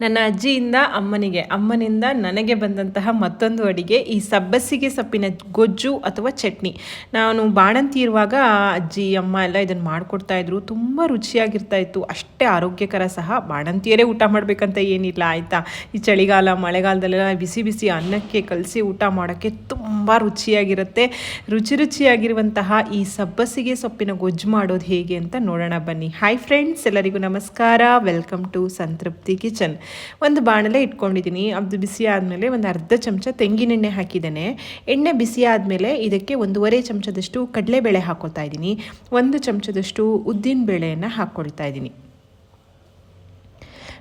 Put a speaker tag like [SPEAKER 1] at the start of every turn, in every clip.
[SPEAKER 1] ನನ್ನ ಅಜ್ಜಿಯಿಂದ ಅಮ್ಮನಿಗೆ, ಅಮ್ಮನಿಂದ ನನಗೆ ಬಂದಂತಹ ಮತ್ತೊಂದು ಅಡಿಗೆ ಈ ಸಬ್ಬಸಿಗೆ ಸೊಪ್ಪಿನ ಗೊಜ್ಜು ಅಥವಾ ಚಟ್ನಿ. ನಾನು ಬಾಣಂತಿ ಇರುವಾಗ ಅಜ್ಜಿ, ಅಮ್ಮ ಎಲ್ಲ ಇದನ್ನು ಮಾಡಿಕೊಡ್ತಾ ಇದ್ರು. ತುಂಬ ರುಚಿಯಾಗಿರ್ತಾ ಇತ್ತು. ಅಷ್ಟೇ ಆರೋಗ್ಯಕರ ಸಹ. ಬಾಣಂತಿಯರೇ ಊಟ ಮಾಡಬೇಕಂತ ಏನಿಲ್ಲ, ಆಯಿತಾ? ಈ ಚಳಿಗಾಲ, ಮಳೆಗಾಲದಲ್ಲೆಲ್ಲ ಬಿಸಿ ಬಿಸಿ ಅನ್ನಕ್ಕೆ ಕಲಸಿ ಊಟ ಮಾಡೋಕ್ಕೆ ತುಂಬ ರುಚಿಯಾಗಿರುತ್ತೆ. ರುಚಿ ರುಚಿಯಾಗಿರುವಂತಹ ಈ ಸಬ್ಬಸಿಗೆ ಸೊಪ್ಪಿನ ಗೊಜ್ಜು ಮಾಡೋದು ಹೇಗೆ ಅಂತ ನೋಡೋಣ ಬನ್ನಿ. ಹಾಯ್ ಫ್ರೆಂಡ್ಸ್ ಎಲ್ಲರಿಗೂ ನಮಸ್ಕಾರ. ವೆಲ್ಕಮ್ ಟು ಸಂತೃಪ್ತಿ ಕಿಚನ್ ಒಂದು ಬಾಣಲೆ ಇಟ್ಕೊಂಡಿದ್ದೀನಿ. ಅದು ಬಿಸಿ ಆದಮೇಲೆ ಒಂದು ಅರ್ಧ ಚಮಚ ತೆಂಗಿನೆಣ್ಣೆ ಹಾಕಿದ್ದೇನೆ. ಎಣ್ಣೆ ಬಿಸಿ ಆದಮೇಲೆ ಇದಕ್ಕೆ ಒಂದೂವರೆ ಚಮಚದಷ್ಟು ಕಡಲೆಬೇಳೆ ಹಾಕ್ಕೊಳ್ತಾ ಇದ್ದೀನಿ. ಒಂದು ಚಮಚದಷ್ಟು ಉದ್ದಿನ ಬೇಳೆಯನ್ನು ಹಾಕ್ಕೊಳ್ತಾ ಇದ್ದೀನಿ.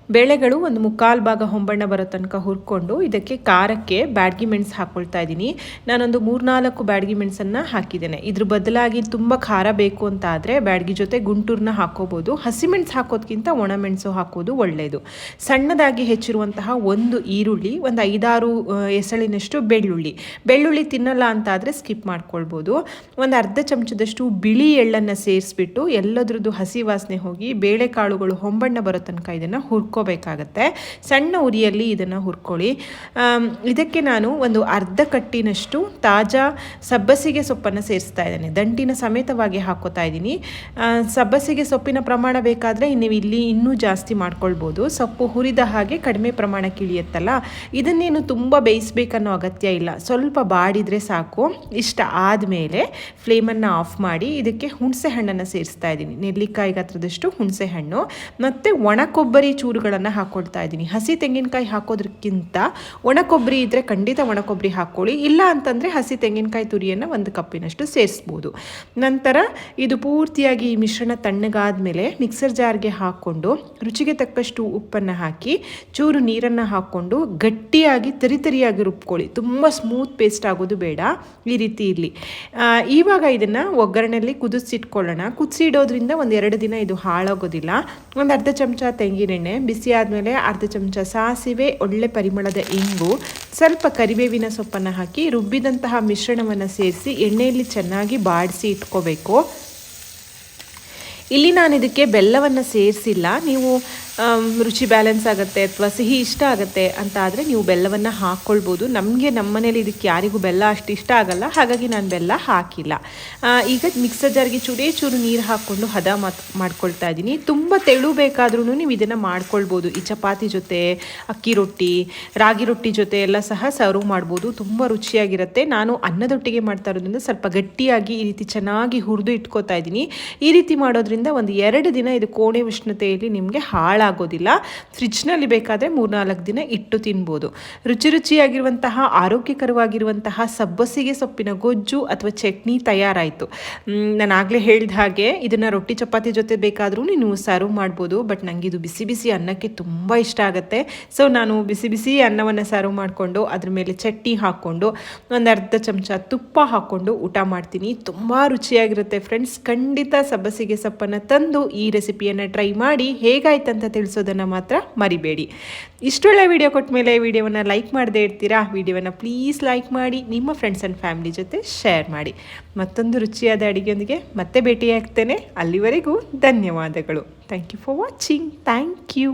[SPEAKER 1] ಬೇಳೆಗಳು ಒಂದು ಮುಕ್ಕಾಲು ಭಾಗ ಹೊಂಬಣ್ಣ ಬರೋ ತನಕ ಹುರ್ಕೊಂಡು ಇದಕ್ಕೆ ಖಾರಕ್ಕೆ ಬ್ಯಾಡ್ಗಿ ಮೆಣಸು ಹಾಕ್ಕೊಳ್ತಾ ಇದ್ದೀನಿ. ನಾನೊಂದು ಮೂರ್ನಾಲ್ಕು ಬ್ಯಾಡ್ಗಿ ಮೆಣಸನ್ನು ಹಾಕಿದ್ದೇನೆ. ಇದ್ರ ಬದಲಾಗಿ ತುಂಬ ಖಾರ ಬೇಕು ಅಂತ ಆದರೆ ಬ್ಯಾಡ್ಗಿ ಜೊತೆ ಗುಂಟೂರನ್ನ ಹಾಕೋಬೋದು. ಹಸಿಮೆಣಸು ಹಾಕೋದ್ಕಿಂತ ಒಣಮೆಣಸು ಹಾಕೋದು ಒಳ್ಳೆಯದು ಸಣ್ಣದಾಗಿ ಹೆಚ್ಚಿರುವಂತಹ ಒಂದು ಈರುಳ್ಳಿ, ಒಂದು ಐದಾರು ಎಸಳಿನಷ್ಟು ಬೆಳ್ಳುಳ್ಳಿ. ಬೆಳ್ಳುಳ್ಳಿ ತಿನ್ನಲ್ಲ ಅಂತ ಆದರೆ ಸ್ಕಿಪ್ ಮಾಡ್ಕೊಳ್ಬೋದು. ಒಂದು ಅರ್ಧ ಚಮಚದಷ್ಟು ಬಿಳಿ ಎಳ್ಳನ್ನು ಸೇರಿಸ್ಬಿಟ್ಟು ಎಲ್ಲದ್ರದ್ದು ಹಸಿ ವಾಸನೆ ಹೋಗಿ ಬೇಳೆಕಾಳುಗಳು ಹೊಂಬಣ್ಣ ಬರೋ ತನಕ ಇದನ್ನು ಹುರ್ಕೋಬೇಕಾಗತ್ತೆ. ಸಣ್ಣ ಉರಿಯಲ್ಲಿ ಇದನ್ನು ಹುರ್ಕೊಳ್ಳಿ. ಇದಕ್ಕೆ ನಾನು ಒಂದು ಅರ್ಧ ಕಟ್ಟಿನಷ್ಟು ತಾಜಾ ಸಬ್ಬಸಿಗೆ ಸೊಪ್ಪನ್ನು ಸೇರಿಸ್ತಾ ಇದ್ದೇನೆ. ದಂಟಿನ ಸಮೇತವಾಗಿ ಹಾಕೋತಾ ಇದ್ದೀನಿ. ಸಬ್ಬಸಿಗೆ ಸೊಪ್ಪಿನ ಪ್ರಮಾಣ ಬೇಕಾದರೆ ನೀವು ಇಲ್ಲಿ ಇನ್ನೂ ಜಾಸ್ತಿ ಮಾಡ್ಕೊಳ್ಬೋದು. ಸೊಪ್ಪು ಹುರಿದ ಹಾಗೆ ಕಡಿಮೆ ಪ್ರಮಾಣಕ್ಕೆ ಇಳಿಯುತ್ತಲ್ಲ ಇದನ್ನೇನು ತುಂಬ ಬೇಯಿಸ್ಬೇಕನ್ನೋ ಅಗತ್ಯ ಇಲ್ಲ. ಸ್ವಲ್ಪ ಬಾಡಿದರೆ ಸಾಕು. ಇಷ್ಟ ಆದಮೇಲೆ ಫ್ಲೇಮನ್ನು ಆಫ್ ಮಾಡಿ ಇದಕ್ಕೆ ಹುಣಸೆ ಹಣ್ಣನ್ನು ಸೇರಿಸ್ತಾ ಇದ್ದೀನಿ. ನೆಲ್ಲಿಕಾಯಿ ಹತ್ರದಷ್ಟು ಹುಣಸೆ ಹಣ್ಣು ಮತ್ತು ಒಣ ಕೊಬ್ಬರಿ ಚೂರುಗಳನ್ನು ಹಾಕ್ಕೊಳ್ತಾ ಇದ್ದೀನಿ. ಹಸಿ ತೆಂಗಿನಕಾಯಿ ಹಾಕೋದ್ರಕ್ಕಿಂತ ಒಣ ಕೊಬ್ಬರಿ ಇದ್ದರೆ ಖಂಡಿತ ಒಣ ಕೊಬ್ಬರಿ ಹಾಕ್ಕೊಳ್ಳಿ ಇಲ್ಲ ಅಂತಂದರೆ ಹಸಿ ತೆಂಗಿನಕಾಯಿ ತುರಿಯನ್ನು ಒಂದು ಕಪ್ಪಿನಷ್ಟು ಸೇರಿಸ್ಬೋದು. ನಂತರ ಇದು ಪೂರ್ತಿಯಾಗಿ ಈ ಮಿಶ್ರಣ ತಣ್ಣಗಾದ ಮೇಲೆ ಮಿಕ್ಸರ್ ಜಾರ್ಗೆ ಹಾಕ್ಕೊಂಡು ರುಚಿಗೆ ತಕ್ಕಷ್ಟು ಉಪ್ಪನ್ನು ಹಾಕಿ ಚೂರು ನೀರನ್ನು ಹಾಕ್ಕೊಂಡು ಗಟ್ಟಿಯಾಗಿ ತರಿತರಿಯಾಗಿ ರುಬ್ಕೊಳ್ಳಿ. ತುಂಬ ಸ್ಮೂತ್ ಪೇಸ್ಟ್ ಆಗೋದು ಬೇಡ. ಈ ರೀತಿ ಇರಲಿ. ಇವಾಗ ಇದನ್ನು ಒಗ್ಗರಣೆಯಲ್ಲಿ ಕುದಿಸಿಟ್ಕೊಳ್ಳೋಣ. ಕುದಿಸಿಡೋದ್ರಿಂದ ಒಂದು ಎರಡು ದಿನ ಇದು ಹಾಳಾಗೋದಿಲ್ಲ. ಒಂದು ಅರ್ಧ ಚಮಚ ತೆಂಗಿನೆಣ್ಣೆ ಬಿಸಿ ಆದಮೇಲೆ ಅರ್ಧ ಚಮಚ ಸಾಸಿವೆ, ಒಳ್ಳೆ ಪರಿಮಳದ ಇಂಗು, ಸ್ವಲ್ಪ ಕರಿಬೇವಿನ ಸೊಪ್ಪನ್ನು ಹಾಕಿ ರುಬ್ಬಿದಂತಹ ಮಿಶ್ರಣವನ್ನು ಸೇರಿಸಿ ಎಣ್ಣೆಯಲ್ಲಿ ಚೆನ್ನಾಗಿ ಬಾಡಿಸಿ ಇಟ್ಕೋಬೇಕು. ಇಲ್ಲಿ ನಾನು ಇದಕ್ಕೆ ಬೆಲ್ಲವನ್ನು ಸೇರಿಸಿಲ್ಲ. ನೀವು ರುಚಿ ಬ್ಯಾಲೆನ್ಸ್ ಆಗುತ್ತೆ ಅಥವಾ ಸಿಹಿ ಇಷ್ಟ ಆಗುತ್ತೆ ಅಂತ ಆದರೆ ನೀವು ಬೆಲ್ಲವನ್ನು ಹಾಕ್ಕೊಳ್ಬೋದು ನಮಗೆ ನಮ್ಮ ಮನೇಲಿ ಇದಕ್ಕೆ ಯಾರಿಗೂ ಬೆಲ್ಲ ಅಷ್ಟು ಇಷ್ಟ ಆಗಲ್ಲ. ಹಾಗಾಗಿ ನಾನು ಬೆಲ್ಲ ಹಾಕಿಲ್ಲ. ಈಗ ಮಿಕ್ಸರ್ ಜಾರ್ಗೆ ಚೂಡೇ ಚೂರು ನೀರು ಹಾಕ್ಕೊಂಡು ಹದ ಮಾಡ್ಕೊಳ್ತಾ ಇದ್ದೀನಿ. ತುಂಬ ತೆಳು ಬೇಕಾದ್ರೂ ನೀವು ಇದನ್ನು ಮಾಡ್ಕೊಳ್ಬೋದು. ಈ ಚಪಾತಿ ಜೊತೆ, ಅಕ್ಕಿ ರೊಟ್ಟಿ, ರಾಗಿ ರೊಟ್ಟಿ ಜೊತೆ ಎಲ್ಲ ಸಹ ಸರ್ವ್ ಮಾಡ್ಬೋದು. ತುಂಬ ರುಚಿಯಾಗಿರುತ್ತೆ. ನಾನು ಅನ್ನದೊಟ್ಟಿಗೆ ಮಾಡ್ತಾ ಇರೋದ್ರಿಂದ ಸ್ವಲ್ಪ ಗಟ್ಟಿಯಾಗಿ ಈ ರೀತಿ ಚೆನ್ನಾಗಿ ಹುರಿದು ಇಟ್ಕೋತಾ ಇದ್ದೀನಿ. ಈ ರೀತಿ ಮಾಡೋದ್ರಿಂದ ಒಂದು ಎರಡು ದಿನ ಇದು ಕೋಣೆ ಉಷ್ಣತೆಯಲ್ಲಿ ನಿಮಗೆ ಹಾಳಾಗೋದಿಲ್ಲ ಫ್ರಿಜ್ನಲ್ಲಿ ಬೇಕಾದರೆ ಮೂರ್ನಾಲ್ಕು ದಿನ ಇಟ್ಟು ತಿನ್ಬೋದು. ರುಚಿ ರುಚಿಯಾಗಿರುವಂತಹ, ಆರೋಗ್ಯಕರವಾಗಿರುವಂತಹ ಸಬ್ಬಸಿಗೆ ಸೊಪ್ಪಿನ ಗೊಜ್ಜು ಅಥವಾ ಚಟ್ನಿ ತಯಾರಾಯಿತು. ನಾನು ಆಗಲೇ ಹೇಳಿದ ಹಾಗೆ ಇದನ್ನು ರೊಟ್ಟಿ ಚಪಾತಿ ಜೊತೆ ಬೇಕಾದರೂ ನೀವು ಸರ್ವ್ ಮಾಡ್ಬೋದು, ಬಟ್ ನನಗೆ ಇದು ಬಿಸಿ ಬಿಸಿ ಅನ್ನಕ್ಕೆ ತುಂಬ ಇಷ್ಟ ಆಗುತ್ತೆ. ಸೊ, ನಾನು ಬಿಸಿ ಬಿಸಿ ಅನ್ನವನ್ನು ಸರ್ವ್ ಮಾಡಿಕೊಂಡು, ಅದ್ರ ಮೇಲೆ ಚಟ್ನಿ ಹಾಕ್ಕೊಂಡು, ಒಂದು ಅರ್ಧ ಚಮಚ ತುಪ್ಪ ಹಾಕ್ಕೊಂಡು ಊಟ ಮಾಡ್ತೀನಿ. ತುಂಬ ರುಚಿಯಾಗಿರುತ್ತೆ ಫ್ರೆಂಡ್ಸ್. ಖಂಡಿತ ಸಬ್ಬಸಿಗೆ ಸೊಪ್ಪನ್ನು ತಂದು ಈ ರೆಸಿಪಿಯನ್ನು ಟ್ರೈ ಮಾಡಿ ಹೇಗಾಯ್ತಂತ ತಿಳಿಸೋದನ್ನು ಮಾತ್ರ ಮರಿಬೇಡಿ. ಇಷ್ಟೊಳ್ಳೆ ವಿಡಿಯೋ ಕೊಟ್ಟ ಮೇಲೆ ವಿಡಿಯೋವನ್ನು ಲೈಕ್ ಮಾಡದೇ ಇರ್ತೀರಾ? ವಿಡಿಯೋವನ್ನು ಪ್ಲೀಸ್ ಲೈಕ್ ಮಾಡಿ, ನಿಮ್ಮ ಫ್ರೆಂಡ್ಸ್ ಆ್ಯಂಡ್ ಫ್ಯಾಮಿಲಿ ಜೊತೆ ಶೇರ್ ಮಾಡಿ. ಮತ್ತೊಂದು ರುಚಿಯಾದ ಅಡುಗೆಯೊಂದಿಗೆ ಮತ್ತೆ ಭೇಟಿಯಾಗ್ತೇನೆ. ಅಲ್ಲಿವರೆಗೂ ಧನ್ಯವಾದಗಳು. Thank you for watching thank you